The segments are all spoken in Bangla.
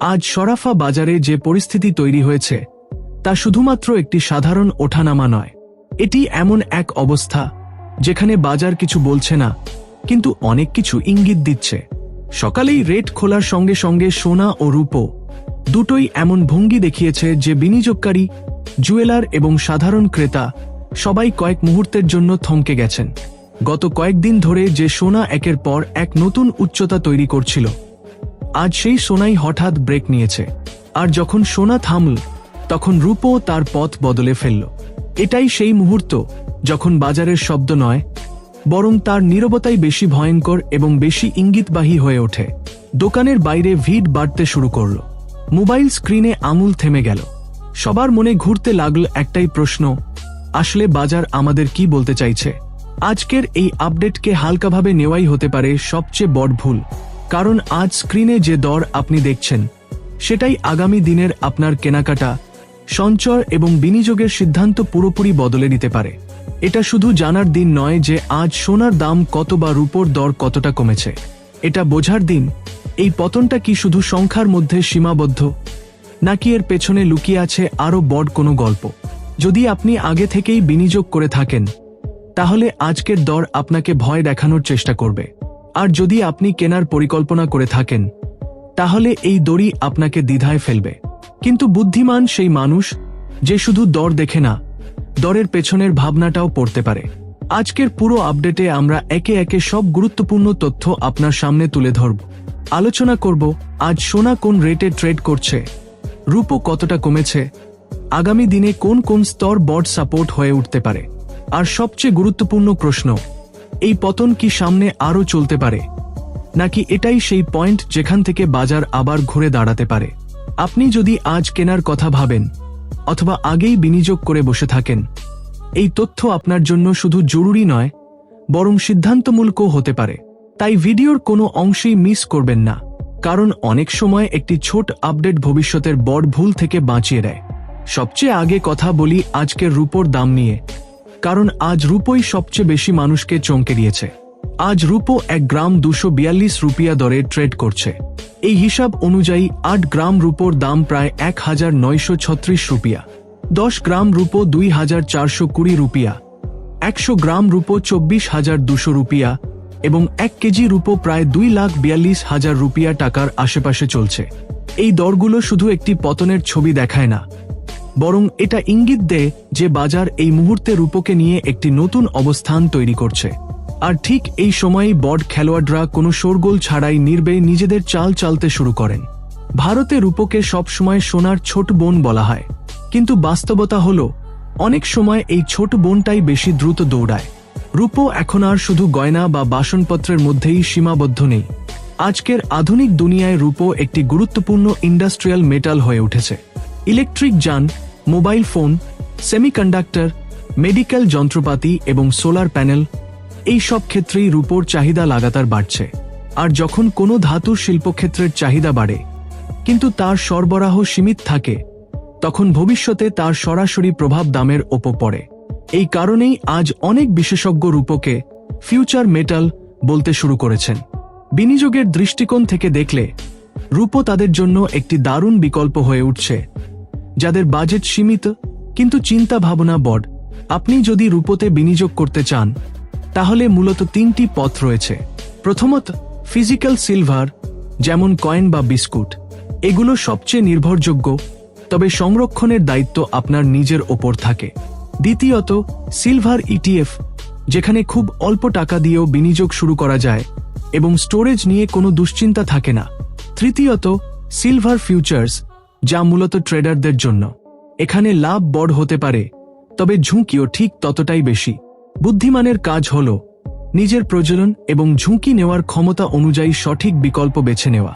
আজ সরাফা বাজারে যে পরিস্থিতি তৈরি হয়েছে, তা শুধুমাত্র একটি সাধারণ ওঠানামা নয়। এটি এমন এক অবস্থা, যেখানে বাজার কিছু বলছে না, কিন্তু অনেক কিছু ইঙ্গিত দিচ্ছে। সকালেই রেট খোলার সঙ্গে সঙ্গে সোনা ও রূপো, দুটোই এমন ভঙ্গি দেখিয়েছে যে বিনিয়োগকারী, জুয়েলার এবং সাধারণ ক্রেতা সবাই কয়েক মুহূর্তের জন্য থমকে গেছেন। গত কয়েকদিন ধরে যে সোনা একের পর এক নতুন উচ্চতা তৈরি করছিল আজ সেই সোনাই হঠাৎ ব্রেক নিয়েছে। আর যখন সোনা থামল, তখন রূপও তার পথ বদলে ফেলল। এটাই সেই মুহূর্ত যখন বাজারের শব্দ নয়, বরং তার নীরবতাই বেশি ভয়ঙ্কর এবং বেশি ইঙ্গিতবাহী হয়ে ওঠে। দোকানের বাইরে ভিড় বাড়তে শুরু করল। মোবাইল স্ক্রিনে আমূল থেমে গেল। সবার মনে ঘুরতে লাগল একটাই প্রশ্ন, আসলে বাজার আমাদের কি বলতে চাইছে? আজকের এই আপডেটকে হালকাভাবে নেওয়াই হতে পারে সবচেয়ে বড় ভুল। কারণ আজ স্ক্রিনে যে দর আপনি দেখছেন, সেটাই আগামী দিনের আপনার কেনাকাটা, সঞ্চয় এবং বিনিয়োগের সিদ্ধান্ত পুরোপুরি বদলে দিতে পারে। এটা শুধু জানার দিন নয় যে আজ সোনার দাম কত বা রূপোর দর কতটা কমেছে। এটা বোঝার দিন, এই পতনটা কি শুধু সংখ্যার মধ্যে সীমাবদ্ধ, নাকি এর পেছনে লুকিয়ে আছে আরও বড় কোনো গল্প? যদি আপনি আগে থেকেই বিনিয়োগ করে থাকেন, তাহলে আজকের দর আপনাকে ভয় দেখানোর চেষ্টা করবে। আর যদি আপনি কেনার পরিকল্পনা করে থাকেন, তাহলে এই দড়ি আপনাকে দ্বিধায় ফেলবে। কিন্তু বুদ্ধিমান সেই মানুষ, যে শুধু দর দেখে না, দরের পেছনের ভাবনাটাও পড়তে পারে। আজকের পুরো আপডেটে আমরা একে একে সব গুরুত্বপূর্ণ তথ্য আপনার সামনে তুলে ধরব। আলোচনা করব, আজ সোনা কোন রেটে ট্রেড করছে, রূপও কতটা কমেছে, আগামী দিনে কোন কোন স্তর বড সাপোর্ট হয়ে উঠতে পারে। আর সবচেয়ে গুরুত্বপূর্ণ প্রশ্ন এই পতন কি সামনে আরও চলতে পারে? নাকি এটাই সেই পয়েন্ট যেখান থেকে বাজার আবার ঘুরে দাঁড়াতে পারে? আপনি যদি আজ কেনার কথা ভাবেন, অথবা আগেই বিনিয়োগ করে বসে থাকেন, এই তথ্য আপনার জন্য শুধু জরুরি নয়, বরং সিদ্ধান্তমূলকও হতে পারে। তাই ভিডিওর কোনো অংশেই মিস করবেন না, কারণ অনেক সময় একটি ছোট আপডেট ভবিষ্যতের বড় ভুল থেকে বাঁচিয়ে দেয়। সবচেয়ে আগে কথা বলি আজকের রূপোর দাম নিয়ে। কারণ আজ রূপোই সবচেয়ে বেশি মানুষকে চমকে দিয়েছে। আজ রূপো এক গ্রাম দুশো বিয়াল্লিশ রুপিয়া দরে ট্রেড করছে। এই হিসাব অনুযায়ী আট গ্রাম রূপোর দাম প্রায় এক হাজার নয়শো ছত্রিশ রুপিয়া। দশ গ্রাম রূপো দুই হাজার চারশো কুড়ি রুপিয়া। একশো গ্রাম রূপো চব্বিশ হাজার দুশো রুপিয়া এবং এক কেজি রূপো প্রায় দুই লাখ বিয়াল্লিশ হাজার রুপিয়া টাকার আশেপাশে চলছে। এই দরগুলো শুধু একটি পতনের ছবি দেখায় না বরং এটা ইঙ্গিত দেয় যে বাজার এই মুহূর্তে রূপকে নিয়ে একটি নতুন অবস্থান তৈরি করছে। আর ঠিক এই সময়েই বড খেলোয়াড়রা কোনো শোরগোল ছাড়াই নির্বে নিজেদের চাল চালতে শুরু করেন। ভারতে রূপকে সবসময় সোনার ছোট বোন বলা হয়। কিন্তু বাস্তবতা হল, অনেক সময় এই ছোট বোনটাই বেশি দ্রুত দৌড়ায়। রূপো এখন আর শুধু গয়না বা বাসনপত্রের মধ্যেই সীমাবদ্ধ নেই। আজকের আধুনিক দুনিয়ায় রূপো একটি গুরুত্বপূর্ণ ইন্ডাস্ট্রিয়াল মেটাল হয়ে উঠেছে। ইলেকট্রিক যান, মোবাইল ফোন, সেমিকন্ডাক্টর, মেডিকেল যন্ত্রপাতি এবং সোলার প্যানেল, এই সব ক্ষেত্রেই রূপোর চাহিদা লাগাতার বাড়ছে। আর যখন কোনো ধাতুর শিল্পক্ষেত্রের চাহিদা বাড়ে, কিন্তু তার সরবরাহ সীমিত থাকে, তখন ভবিষ্যতে তার সরাসরি প্রভাব দামের ওপর পড়ে। এই কারণেই আজ অনেক বিশেষজ্ঞ রূপকে ফিউচার মেটাল বলতে শুরু করেছেন। বিনিয়োগের দৃষ্টিকোণ থেকে দেখলে, রূপো তাদের জন্য একটি দারুণ বিকল্প হয়ে উঠছে। যাদের বাজেট সীমিত, কিন্তু চিন্তা ভাবনা বড়। আপনি যদি রূপোতে বিনিয়োগ করতে চান, তাহলে মূলত তিনটি পথ রয়েছে। প্রথমত ফিজিক্যাল সিলভার যেমন কয়েন বা বিস্কুট। এগুলো সবচেয়ে নির্ভরযোগ্য, তবে সংরক্ষণের দায়িত্ব আপনার নিজের ওপর থাকে। দ্বিতীয়ত সিলভার ইটিএফ যেখানে খুব অল্প টাকা দিয়েও বিনিয়োগ শুরু করা যায় এবং স্টোরেজ নিয়ে কোনো দুশ্চিন্তা থাকে না। তৃতীয়ত সিলভার ফিউচার্স যা মূলত ট্রেডারদের জন্য। এখানে লাভ বড় হতে পারে, তবে ঝুঁকিও ঠিক ততটাই বেশি। বুদ্ধিমানের কাজ হল নিজের প্রজনন এবং ঝুঁকি নেওয়ার ক্ষমতা অনুযায়ী সঠিক বিকল্প বেছে নেওয়া।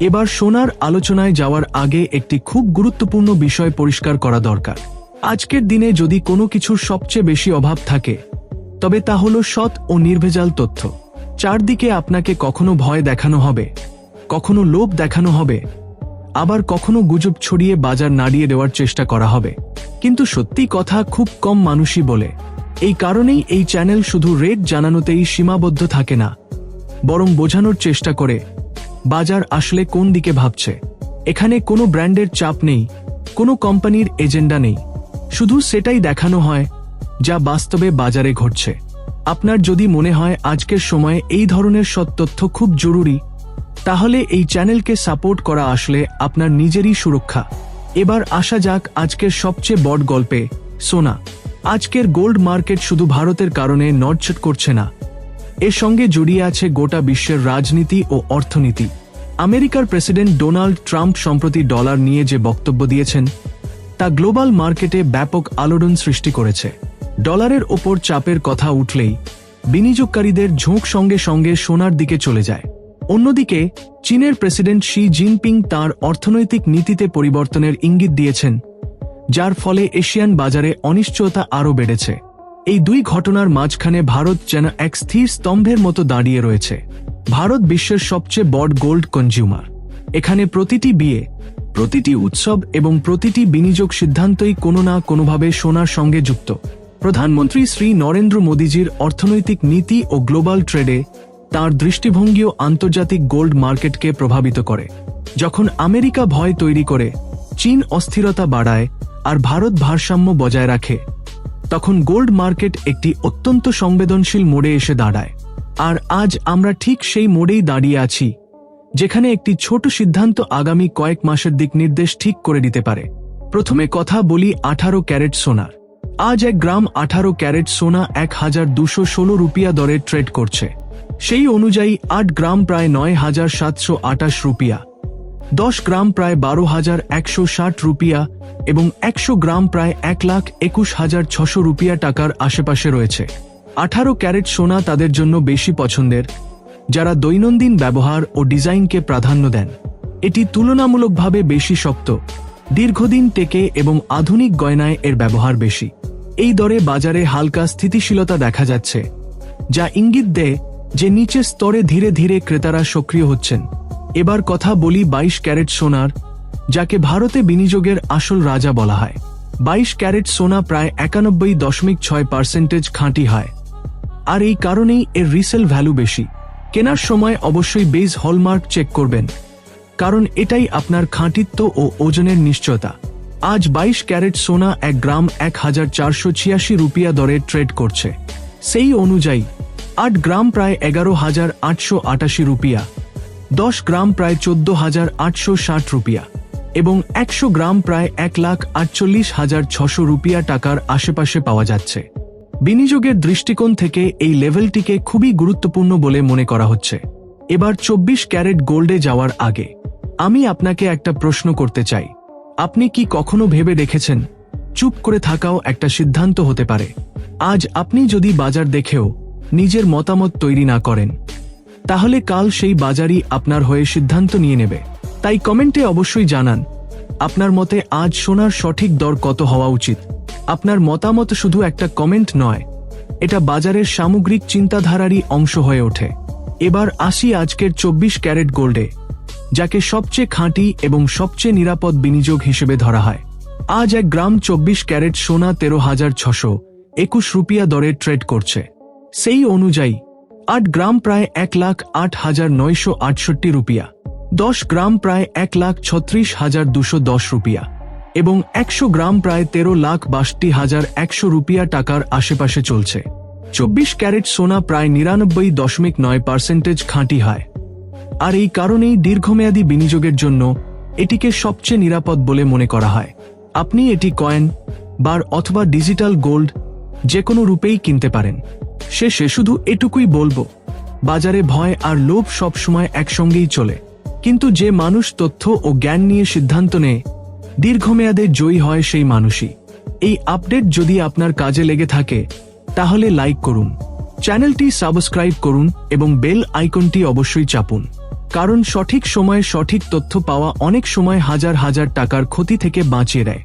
এবার সোনার আলোচনায় যাওয়ার আগে একটি খুব গুরুত্বপূর্ণ বিষয় পরিষ্কার করা দরকার। আজকের দিনে যদি কোনো কিছুর সবচেয়ে বেশি অভাব থাকে, তবে তা হল সৎ ও নির্ভেজাল তথ্য। চারদিকে আপনাকে কখনো ভয় দেখানো হবে, কখনো লোভ দেখানো হবে আবার কখনো গুজব ছড়িয়ে বাজার নাড়িয়ে দেওয়ার চেষ্টা করা হবে। কিন্তু সত্যি কথা খুব কম মানুষই বলে। এই কারণেই এই চ্যানেল শুধু রেট জানানোতেই সীমাবদ্ধ থাকে না, বরং বোঝানোর চেষ্টা করে বাজার আসলে কোন দিকে ভাবছে। এখানে কোনো ব্র্যান্ডের চাপ নেই, কোনো কোম্পানির এজেন্ডা নেই। শুধু সেটাই দেখানো হয়, যা বাস্তবে বাজারে ঘটছে। আপনার যদি মনে হয় আজকের সময়ে এই ধরনের সৎ তথ্য খুব জরুরি তাহলে এই চ্যানেলকে সাপোর্ট করা আসলে আপনার নিজেরই সুরক্ষা। এবার আসা যাক আজকের সবচেয়ে বড় গল্পে। সোনা, আজকের গোল্ড মার্কেট শুধু ভারতের কারণে নড়চট করছে না। এর সঙ্গে জড়িয়ে আছে গোটা বিশ্বের রাজনীতি ও অর্থনীতি। আমেরিকার প্রেসিডেন্ট ডোনাল্ড ট্রাম্প সম্প্রতি ডলার নিয়ে যে বক্তব্য দিয়েছেন, তা গ্লোবাল মার্কেটে ব্যাপক আলোড়ন সৃষ্টি করেছে। ডলারের ওপর চাপের কথা উঠলেই বিনিয়োগকারীদের ঝোঁক সঙ্গে সঙ্গে সোনার দিকে চলে যায়। অন্যদিকে, চীনের প্রেসিডেন্ট শি জিনপিং তার অর্থনৈতিক নীতিতে পরিবর্তনের ইঙ্গিত দিয়েছেন, যার ফলে এশিয়ান বাজারে অনিশ্চয়তা আরও বেড়েছে। এই দুই ঘটনার মাঝখানে ভারত যেন এক স্থির স্তম্ভের মতো দাঁড়িয়ে রয়েছে। ভারত বিশ্বের সবচেয়ে বড় গোল্ড কনজিউমার। এখানে প্রতিটি বিয়ে, প্রতিটি উৎসব এবং প্রতিটি বিনিয়োগ সিদ্ধান্তই কোনো না কোনোভাবে সোনার সঙ্গে যুক্ত। প্রধানমন্ত্রী শ্রী নরেন্দ্র মোদীজির অর্থনৈতিক নীতি ও গ্লোবাল ট্রেডে তার দৃষ্টিভঙ্গিও আন্তর্জাতিক গোল্ড মার্কেটকে প্রভাবিত করে। যখন আমেরিকা ভয় তৈরি করে, চীন অস্থিরতা বাড়ায় আর ভারত ভারসাম্য বজায় রাখে, তখন গোল্ড মার্কেট একটি অত্যন্ত সংবেদনশীল মোড়ে এসে দাঁড়ায়। আর আজ আমরা ঠিক সেই মোড়েই দাঁড়িয়ে আছি, যেখানে একটি ছোট সিদ্ধান্ত আগামী কয়েক মাসের দিক নির্দেশ ঠিক করে দিতে পারে। প্রথমে কথা বলি আঠারো ক্যারেট সোনার। আজ এক গ্রাম আঠারো ক্যারেট সোনা এক হাজার দুশো ষোলো রুপিয়া দরে ট্রেড করছে। সেই অনুযায়ী আট গ্রাম প্রায় নয় হাজার সাতশো আটাশ রুপিয়া, দশ গ্রাম প্রায় বারো হাজার একশো ষাট রুপিয়া এবং একশো গ্রাম প্রায় এক লাখ একুশ হাজার ছশো রুপিয়া টাকার আশেপাশে রয়েছে। আঠারো ক্যারেট সোনা তাদের জন্য বেশি পছন্দের, যারা দৈনন্দিন ব্যবহার ও ডিজাইনকে প্রাধান্য দেন। এটি তুলনামূলকভাবে বেশি শক্ত, দীর্ঘদিন টেকে এবং আধুনিক গয়নায় এর ব্যবহার বেশি। এই দরে বাজারে হালকা স্থিতিশীলতা দেখা যাচ্ছে, যা ইঙ্গিত দেয় যে নিচের স্তরে ধীরে ধীরে ক্রেতারা সক্রিয় হচ্ছেন। এবার কথা বলি বাইশ ক্যারেট সোনার, যাকে ভারতে বিনিয়োগের আসল রাজা বলা হয়। বাইশ ক্যারেট সোনা প্রায় একানব্বই দশমিক ছয় পার্সেন্টেজ খাঁটি হয়। আর এই কারণেই এর রিসেল ভ্যালু বেশি। কেনার সময় অবশ্যই বেজ হলমার্ক চেক করবেন। কারণ এটাই আপনার খাঁটিত্ব ও ওজনের নিশ্চয়তা। আজ বাইশ ক্যারেট সোনা এক গ্রাম এক হাজার চারশো ছিয়াশি রুপিয়া দরে ট্রেড করছে। সেই অনুযায়ী আট গ্রাম প্রায় এগারো হাজার আটশো আটাশি রুপিয়া, দশ গ্রাম প্রায় চোদ্দ হাজার আটশো ষাট রুপিয়া এবং একশো গ্রাম প্রায় এক লাখ আটচল্লিশ হাজার ছশো রুপিয়া টাকার আশেপাশে পাওয়া যাচ্ছে। বিনিয়োগের দৃষ্টিকোণ থেকে এই লেভেলটিকে খুবই গুরুত্বপূর্ণ বলে মনে করা হচ্ছে। এবার চব্বিশ ক্যারেট গোল্ডে যাওয়ার আগে, আমি আপনাকে একটা প্রশ্ন করতে চাই। আপনি কি কখনো ভেবে দেখেছেন? চুপ করে থাকাও একটা সিদ্ধান্ত হতে পারে। আজ আপনি যদি বাজার দেখেও নিজের মতামত তৈরি না করেন। তাহলে কাল সেই বাজারই আপনার হয়ে সিদ্ধান্ত নিয়ে নেবে। তাই কমেন্টে অবশ্যই জানান, আপনার মতে আজ সোনার সঠিক দর কত হওয়া উচিত? আপনার মতামত শুধু একটা কমেন্ট নয়, এটা বাজারের সামগ্রিক চিন্তাধারারই অংশ হয়ে ওঠে। এবার আসি আজকের চব্বিশ ক্যারেট গোল্ডে, যাকে সবচেয়ে খাঁটি এবং সবচেয়ে নিরাপদ বিনিয়োগ হিসেবে ধরা হয়। আজ এক গ্রাম চব্বিশ ক্যারেট সোনা তেরো হাজার ছশো একুশ রুপিয়া দরে ট্রেড করছে। সেই অনুযায়ী, আট গ্রাম প্রায় এক লাখ আট হাজার নয়শো আটষট্টি রুপিয়া, দশ গ্রাম প্রায় এক লাখ ছত্রিশ হাজার দুশো দশ রুপিয়া এবং একশো গ্রাম প্রায় তেরো লাখ বাষট্টি হাজার একশো রুপিয়া টাকার আশেপাশে চলছে। চব্বিশ ক্যারেট সোনা প্রায় নিরানব্বই দশমিক নয় পার্সেন্টেজ খাঁটি হয়। আর এই কারণেই দীর্ঘমেয়াদী বিনিয়োগের জন্য এটিকে সবচেয়ে নিরাপদ বলে মনে করা হয়। আপনি এটি কয়েন, বার অথবা ডিজিটাল গোল্ড যে কোনো রূপেই কিনতে পারেন। শেষে শুধু এটুকুই বলব, বাজারে ভয় আর লোভ সবসময় একসঙ্গেই চলে। কিন্তু যে মানুষ তথ্য ও জ্ঞান নিয়ে সিদ্ধান্ত নেয়, দীর্ঘমেয়াদে জয়ী হয় সেই মানুষই। এই আপডেট যদি আপনার কাজে লেগে থাকে, তাহলে লাইক করুন, চ্যানেলটি সাবস্ক্রাইব করুন এবং বেল আইকনটি অবশ্যই চাপুন। কারণ সঠিক সময়ে সঠিক তথ্য পাওয়া অনেক সময় হাজার হাজার টাকার ক্ষতি থেকে বাঁচিয়ে দেয়।